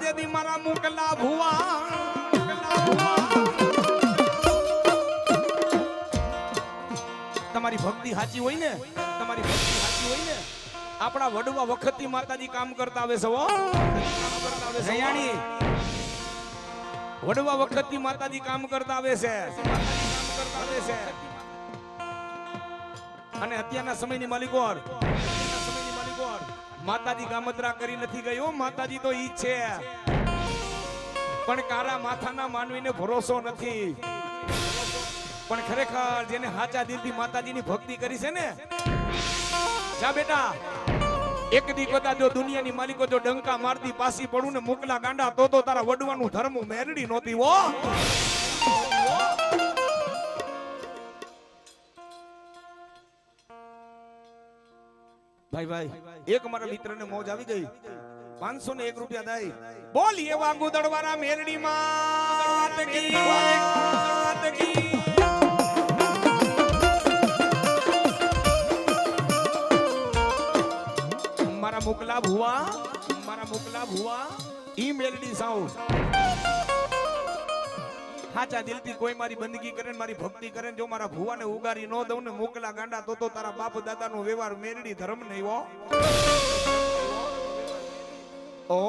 દી મારા મોકલા ભુવા તમારી ભક્તિ સાચી હોય ને? તમારી ભક્તિ સાચી હોય ને? આપણા વડવા વખતથી માતાજી કામ કરતા આવે છે સયાણી વડવા વખતથી માતાજી કામ કરતા આવે છે. અને અત્યારના સમયની માલિકો માતાજી ગામત્રા કરી નથી હો, માતાજી તો ઈ છે. પણ કારા માથાના માનવીને ભરોસો નથી. પણ ખરેખર જેને હાચા દિલથી માતાજીની ભક્તિ કરી છે ને, જા બેટા. એક દી કદાચ જો દુનિયાની માલિકો જો ડંકા મારતી, પાસી પડું ને મોકલા ગાંડા, તો તો તારા વડવાનું ધર્મ મેરડી નહોતી હો. ભાઈ ભાઈ એક મારા મિત્રને મોજ આવી ગઈ. પાંચસો ને એક રૂપિયા દાય. બોલ એવા ગુદડવાળા મેરડી મારા મોકલા ભુવા મારા મોકલા ભુવા ઈ મેલડી સાઉન્ડ. હાચા દિલથી કોઈ મારી બંદગી કરે મારી ભક્તિ કરે ને જો મારા ભુવાને ઉગારી ન દઉં ને મોકલા ગાંડા, તો તો તારા બાપ દાદાનો વ્યવહાર મેરડી ધર્મ નહીં ઓ,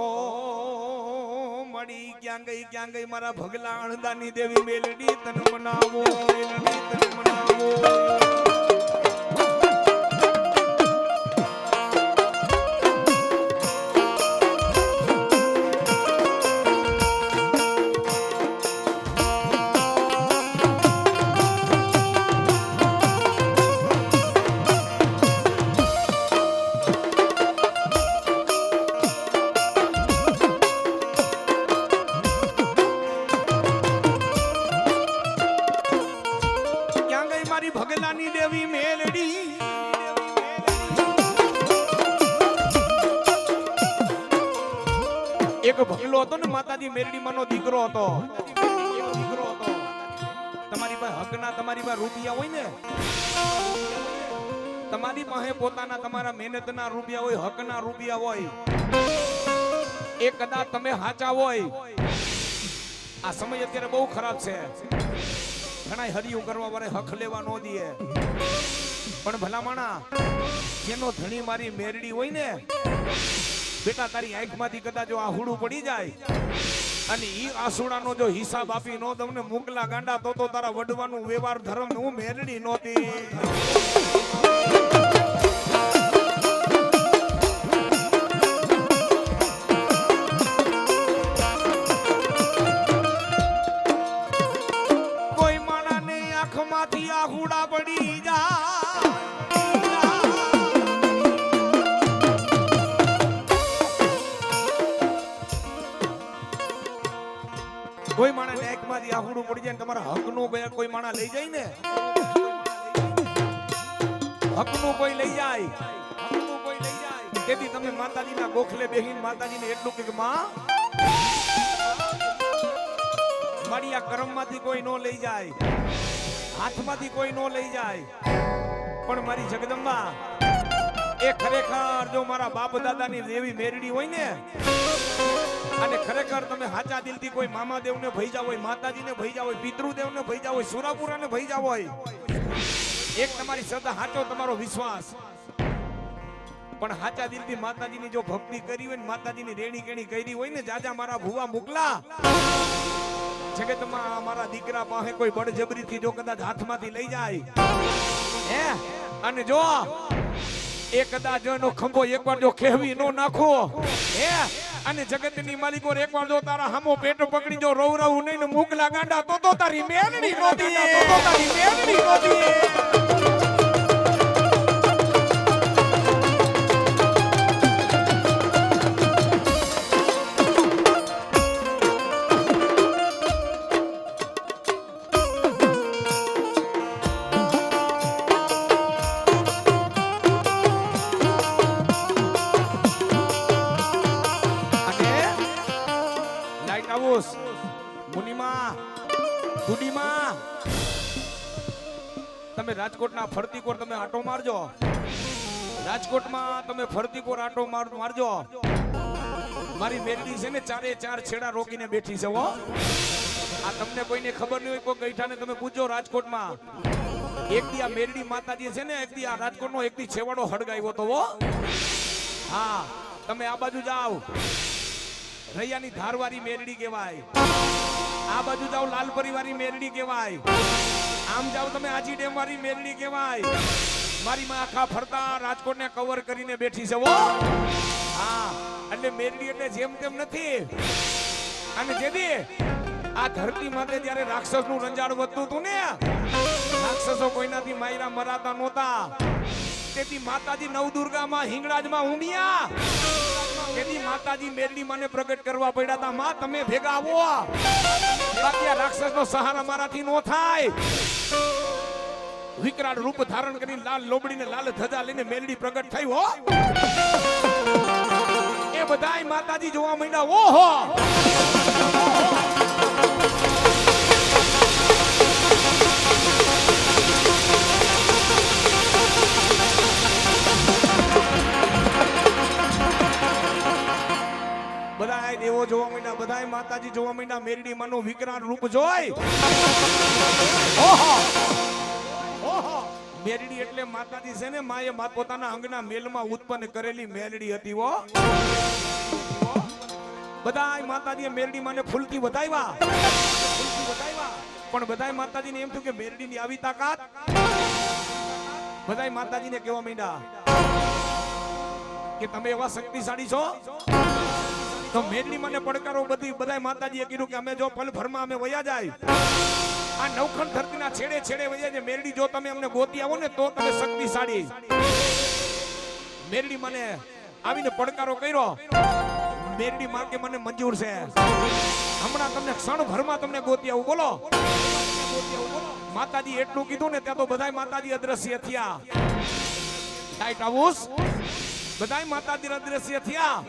મળી ક્યાં ગઈ ક્યાં ગઈ મારા ભગલા અણદાની દેવી મેલડી, તન મનાવો, મેલડી, તન મનાવો. હતો ને માતાજી મેરડી નો દીકરો હતો. દીકરો હતો. તમારી પાસે હકના તમારી પાસે રૂપિયા હોય ને? તમારી પાસે પોતાના તમારા મહેનતના રૂપિયા હોય, હકના રૂપિયા હોય. એ કદાચ તમે હાચા હોય. આ સમય અત્યારે બહુ ખરાબ છે. ઘણા હરિયું કરવા વાળે હક લેવા નો દે પણ ભલામણા, જેનો ધણી મારી મેરડી હોય ને બેટા તારી આંખમાંથી કદાચ જો આહુડું પડી જાય અને ઈ આસુડાનો જો હિસાબ આપી નો તમને મોકલા ગાંડા તો તો તારા વડવાનું વ્યવહાર ધર્મ હું મેળડી નહોતી. લઈ જાય ને હકનું કોઈ લઈ જાય. હકનું કોઈ લઈ જાય. તેથી તમે માતાજીના ગોખલે બેહીને માતાજીને એટલું કે માં, મારી આ કર્મમાંથી કોઈ નો લઈ જાય. હાથમાંથી કોઈ નો લઈ જાય. પણ મારી જગદંબા, એ ખરેખર જો મારા બાપ દાદાની દેવી મેરડી હોય ને અને ખરેખર તમે સાચા દિલથી કોઈ મામાદેવને ભઈજા હોય, માતાજીને ભઈજા હોય, પિતૃદેવને ભઈજા હોય, સુરાપુરાને ભઈજા હોય, એક તમારી શ્રદ્ધા, સાચો તમારો વિશ્વાસ. પણ હાચા દિલથી માતાજીની જો ભક્તિ કરી હોય ને, માતાજીની રેણી કેણી કરી હોય ને, જાજા મારા ભુવા મોકલા. જગતમાં મારા દીકરા પાસે કોઈ બળજબરીથી જો કદાચ હાથમાંથી લઈ જાય. હે? અને જો એ કદાચ એનો ખંભો એકવાર જો ખેવી નો નાખો. હે? અને જગતની માલિકો એકવાર જો તારા હામો પેટો પકડી જો રવ રવ નહીં મુકલા ગાંડા, તો તો તારી મેળણી નોતી. તો તારી મેળણી નોતી. તમે આટો મારજો. રાજકોટમાં તમે ફરતી કોર આટો માર મારજો. મારી મેરડી છે ને ચારે ચાર છેડા રોકીને બેઠી છે હો. આ તમને કોઈને ખબર નહીં હોય કોઈ ગઈઠાને તમે પૂછજો રાજકોટમાં. એક દી આ મેરડી માતાજી છે ને એક દી આ રાજકોટનો એક દી છેવાડો હળગાવ્યો તો હો. હા, તમે આ બાજુ જાઓ. રૈયાની ધારવારી મેરડી કહેવાય. આ બાજુ જાઓ, લાલ પરિવારી મેરડી કહેવાય. આમ જાઓ તમે આજી ડેમ વાળી મેરડી કહેવાય. મારી માં આખા ફરતા રાજકોટને કવર કરીને બેઠી છે હા, એટલે મેરડી એટલે જેમ તેમ નથી. અને જેદી આ ધરતી માટે જ્યારે રાક્ષસનું રંજાડ વધતું હતું ને, રાક્ષસો કોઈનાથી માયરા મરાતા નહોતા. તેથી માતાજી નવદુર્ગામાં હિંગળાજમાં ઉમિયા. તેથી માતાજી મેરડી મને પ્રગટ કરવા પડ્યા હતા માં, તમે ભેગા આવો બાકી આ રાક્ષસનો સહારા મારાથી નો થાય. વિકરાળ રૂપ ધારણ કરીને લાલ લોબડીને લાલ ધજા લઈને મેરડી પ્રગટ થઈ, હો. એ બધાય માતાજી જોવા માંડ્યા, ઓહો. બધાય દેવો જોવા માંડ્યા, બધાય માતાજી જોવા માંડ્યા, મેરડી માનું વિકરાળ રૂપ જોઈ ઓહો! ઓહો! મેરડી એટલે માતાજી છે ને, માએ મા પોતાના અંગના મેલમાં ઉત્પન્ન કરેલી મેરડી હતી હો. બધાય માતાજીએ મેરડી માને ફૂલથી વધાવ્યા ફૂલથી વધાવ્યા પણ બધાય માતાજીને એમ થયું કે મેરડીની આવી તાકાત. બધાય માતાજીને કહેવા માંડ્યા કે તમે એવા શક્તિશાળી છો. તો મેરડી મને પડકારો બધી બધાય માતાજીએ કીધું કે અમે જો પલભરમાં અમે વયા જાય. આ નવખંડ ધરતીના છેડે છેડે વયા જાય. મેરડી, જો તમે અમને ગોતી આવો ને તો તમે શક્તિશાળી. મેરડી મને આવીને પડકારો કર્યો. મેરડી માં કે મને મંજૂર છે. હમણાં તમને ક્ષણ ભરમાં તમને ગોતી આવું. બોલો. માતાજી એટલું કીધું ને ત્યાં તો બધાય માતાજી અદ્રશ્ય થયા. ટાઈટ હાઉસ બધાય માતાજી અદ્રશ્ય થયા.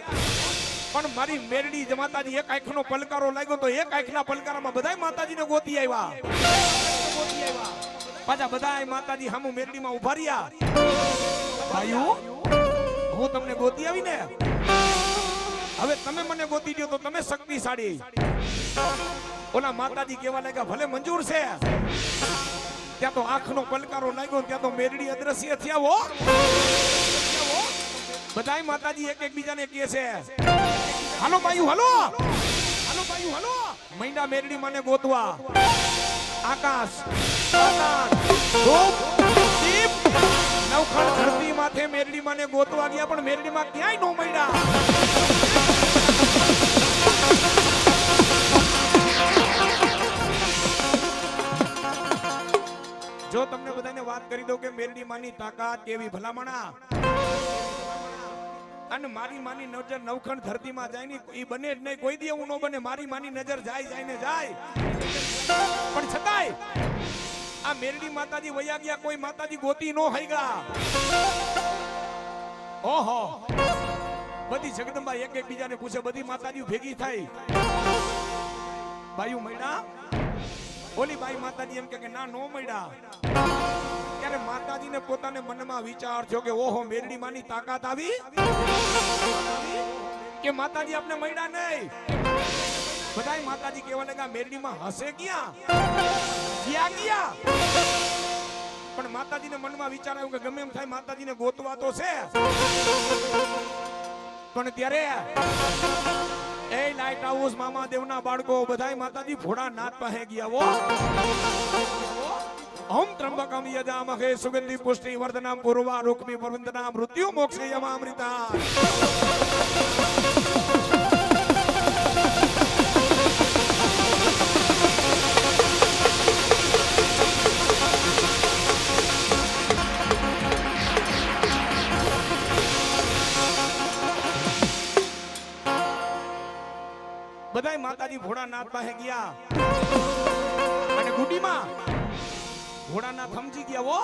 પણ મારી મેરડી માતાજી એક આંખનો પલકારો લાગ્યો તો એક આંખના પલકારામાં બધાય માતાજીને ગોતી આવ્યા ગોતી આવ્યા પાછા બધાય માતાજી હામુ મેરડીમાં ઊભા રહ્યા. ભાઈઓ, હું તમને ગોતી આવી ને હવે તમે મને ગોતી દો તો તમે શક્તિશાળી. ઓલા માતાજી કેવા લાગ્યા, ભલે મંજૂર છે. ત્યાં તો આંખનો પલકારો લાગ્યો ત્યાં તો મેરડી અદ્રશ્ય થયા હો. બધાય માતાજી એક એક બીજાને કહે છે હાલો ભાઈ હાલો. હાલો ભાઈ હાલો. મૈંડા મેરડી મને ગોતવા. આકાશ દીપ. નવખંડ ધરતી માથે મેરડી મને ગોતવા ગયા પણ મેરડી માં ક્યાંય નો મળ્યા. જો તમને બધાને વાત કરી દઉં કે મેરડી માની તાકાત કેવી ભલામણા? અને મારી માની નજર નવખંડ ધરતીમાં જાય ને એ બને જ નહીં. કોઈ દી એવું ન બને, મારી માની નજર જાય જાય ને જાય. પણ છતાંય આ મેરડી માતાજી વયા ગયા, કોઈ માતાજી ગોતી નો હઈગા ઓહો. બધી જગદંબા એક એક બીજાને પૂછે, બધી માતાજી ભેગી થઈ બાયુ મૈડા ઓલી બાઈ માતાજી એમ કે, ના, નો મળ્યા. માતાજીને પોતાને મનમાં વિચાર થયો કે ઓહો, મેરડી માની તાકાત આવી? કે માતાજી આપણે મળ્યા નહીં? બધાય માતાજી કેવા લાગ્યા, મેરડીમાં હશે ક્યાં? ક્યાં? ગયા પણ માતાજીને મનમાં વિચાર આવ્યો કે ગમે એમ થાય માતાજીને ગોતવા તો છે. પણ ત્યારે એ લાઈટ હાઉસ મામા દેવના બાળકો, બધાય માતાજી ભોળા નાથ પાસે ગયા હો. ઓમ ત્રંબકમ યજામહે સુગંધિ પુષ્ટિ વર્ધનામ પૂર્વા રૂકમી પ્રવંદના મૃત્યુ મોક્ષે યમામૃતા બધાય માતાજી ભોળાનાથ પાસે ગયા. અને ગુડીમાં ભોળાનાથ સમજી ગયા હો.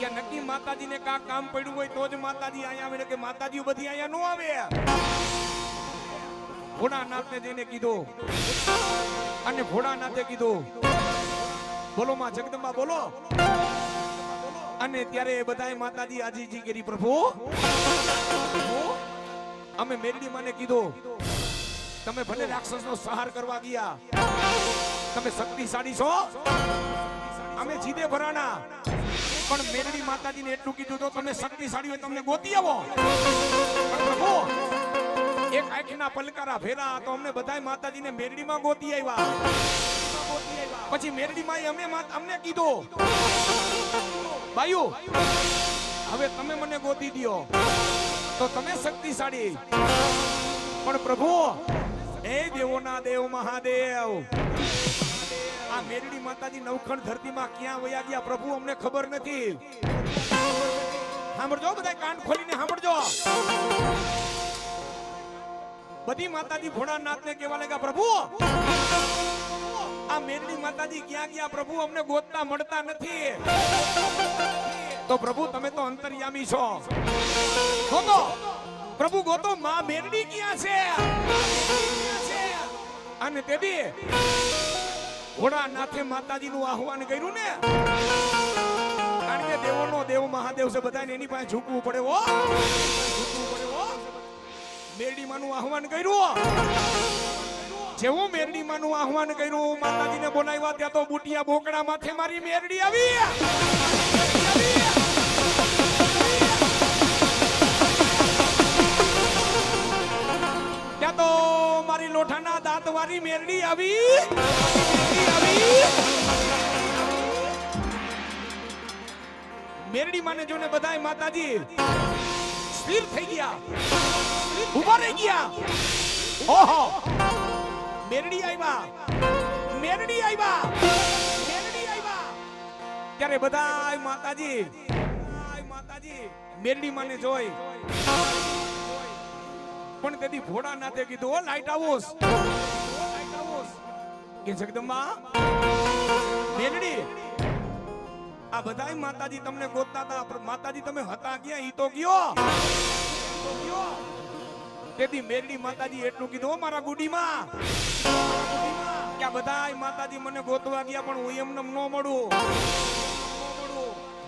કે નક્કી માતાજીને કા કામ પડ્યું હોય તો જ માતાજી અહીંયા આવે કે માતાજી બધી અહીંયા નો આવે. ભોળાનાથને જઈને કીધું. અને ભોળાનાથે કીધું બોલો માં જગદંબા બોલો. અને ત્યારે બધાએ માતાજી આજીજી કરી પ્રભુ, અમે મેરડી માને કીધું તમે ભલે રાક્ષસનો સહાર કરવા ગયા તમે શક્તિશાળી છો. અમે જીદે ભરાણા. પણ મેરડી માતાજીને એટલું કીધું તો તમે શક્તિશાળી હોય તમને ગોતી આવો. પ્રભુ, એક આંખના પલકારા ફેરા તો અમને બધાય માતાજીને મેરડીમાં ગોતી આવ્યા પછી મેરડીમાં અમે અમને કીધું ભાઈઓ હવે તમે મને ગોતી દ્યો. તો તમે શક્તિશાળી. પણ પ્રભુ એ દેવોના દેવ મહાદેવ આ મેરડી માતાજી નવખંડ ધરતીમાં ક્યાં વયા ગયા પ્રભુ અમને ખબર નથી. સાંભળજો બધા કાન ખોલીને સાંભળજો. બધી માતાજી ભોળાનાથને કહેવા લાગ્યા, પ્રભુ, આ મેરડી માતાજી ક્યાં ગયા? પ્રભુ અમને ગોતતા મળતા નથી. તો પ્રભુ, તમે તો અંતર્યામી છો. ગોતો. પ્રભુ, ગોતો, માં મેરડી ક્યાં છે? અને તેથી ભોળાનાથે માતાજીનું આહવાન કર્યું ને? કારણ કે દેવોનો દેવ મહાદેવ છે, બધાને એની પાસે ઝૂકવું પડે હો. ઝૂકવું પડે મેરડીમાંનું આહવાન કર્યું જેવું મેરડીમાનું આહવાન કર્યું, માતાજીને બોલાવ્યા ત્યાં તો બુટિયા બોકડા માથે મારી મેરડી આવી. લોઠાના દાંત વાળી મેરડી આવી. મેરડી આવી મેરડી માને જોને બધાય માતાજી સ્થિર થઈ ગયા. ઊભા રહી ગયા. ઓહો. મેરડી આવ્યા. મેરડી આવ્યા. મેરડી આવ્યા. ત્યારે બધાય માતાજી માતાજી, મેરડી માને જોઈ. પણ તેથી ભોળાનાથે કીધું, ઓ લાઈટ હાઉસ કે જગદંબા મેરડી આ બધાય માતાજી તમને ગોતતા હતા માતાજી તમે હતા ક્યાં ઈ તો ગયો. તેથી મેરડી માતાજી એટલું કીધું મારા ગુડીમાં કે આ બધાય માતાજી મને ગોતવા ગયા, પણ હું એમને ન મળું.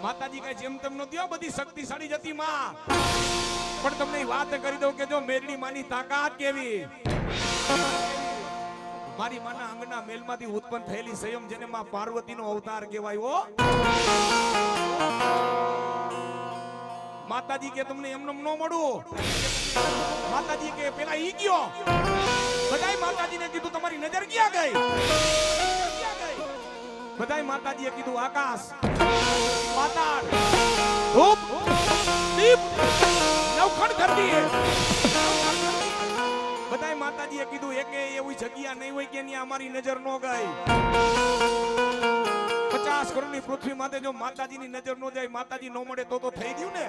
માતાજી કઈ જેમ તેમ નતી હો, બધી શક્તિશાળી જતી માં. પણ તમને વાત કરી દઉં કે જો મેરડી માની તાકાત કેવી? મારી માના અંગના મેલમાંથી ઉત્પન્ન થયેલી સંયમ જેને માં પાર્વતીનો અવતાર કેવાયો માતાજી કે તમને એમને ન મળું? માતાજી કે પેલા ઈ ગયો. બધાય માતાજીને કીધું તમારી નજર ક્યાં ગઈ? બધાય માતાજીએ કીધું આકાશ પાતાળ. ધૂપ દીપ નવખણ ધરતી બધાય માતાજીએ કીધું એકે એવી જગ્યા નહીં હોય કે ત્યાં અમારી નજર ન ગઈ. પચાસ કરોડની પૃથ્વી માથે જો માતાજીની નજર ન જાય માતાજી ન મળે તો તો થઈ ગયું ને?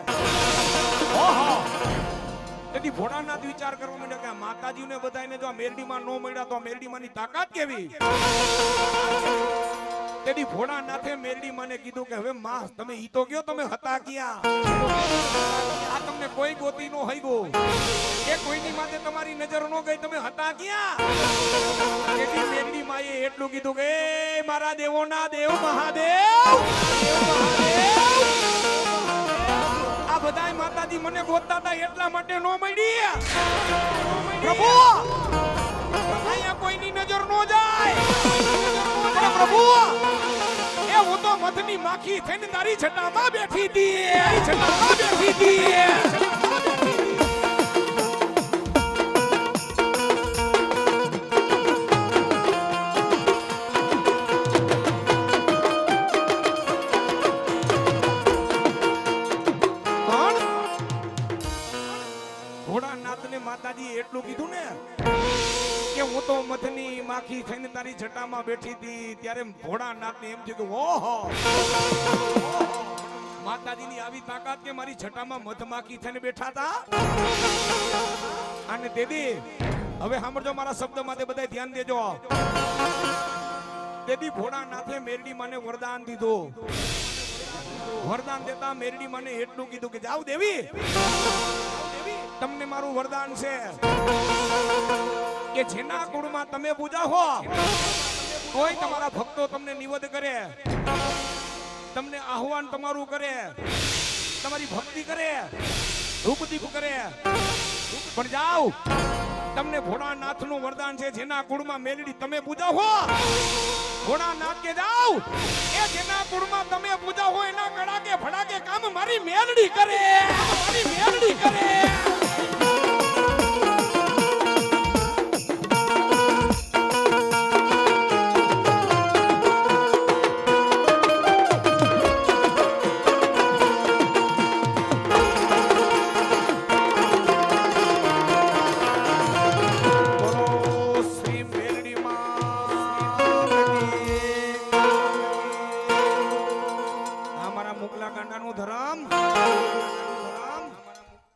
ઓહો! તેથી ભોળાનાથ વિચાર કરવા માંડ્યા કે માતાજીને બધાયને જો આ મેરડીમાં ન મળ્યા તો મેરડીમાંની તાકાત કેવી? તેથી ભોળાનાથે મેરડી મને કીધું કે હવે માં તમે ઈ તો ગયો તમે હતા ક્યાં? આ તમને કોઈ ગોતી નો હઈ ગો કે કોઈની માથે તમારી નજર નો ગઈ, તમે હતા ક્યાં? તેથી મેરડી માએ એટલું કીધું કે, "એ મારા દેવોના દેવ, મહાદેવ દેવ મહાદેવ. આ બધાય માતાજી મને ગોતતા હતા એટલા માટે નો મળી પ્રભુ, અહીંયા કોઈની નજર નો જાય. પ્રભુ મધની માખી થઈને તારી છટામાં બેઠી હતી. તારી છટામાં બેઠી હતી. માતાજીએ એટલું કીધું ને કે હું તો મધની માખી થઈને તારી જટામાં બેઠી હતી, ત્યારે ભોળાનાથને એમ થયું કે, ઓહો! માતાજીની આવી તાકાત કે મારી જટામાં મધમાખી થઈને બેઠા હતા? અને દેદી, હવે સાંભળજો મારા શબ્દ માટે બધા ધ્યાન દેજો. દેદી ભોળાનાથે મેરડી માને વરદાન દીધું. વરદાન દેતા મેરડી મને એટલું કીધું કે જાવ દેવી, તમને મારું વરદાન છે. કે જેના કુળમાં તમે પૂજા હો કોઈ તમારા ભક્તો તમને નિવેદ કરે. તમને આહવાન તમારું કરે. તમારી ભક્તિ કરે. રૂપદીપ કરે. પણ જાઓ, તમને ભોળાનાથનું વરદાન છે, જેના કુળમાં મેલડી તમે પૂજાવો ભોળાનાથ કે જાઓ, એ જેના કુળમાં તમે પૂજા હો, એના કડાકે ફડાકે કામ મારી મેલડી કરે. મારી મેલડી કરે.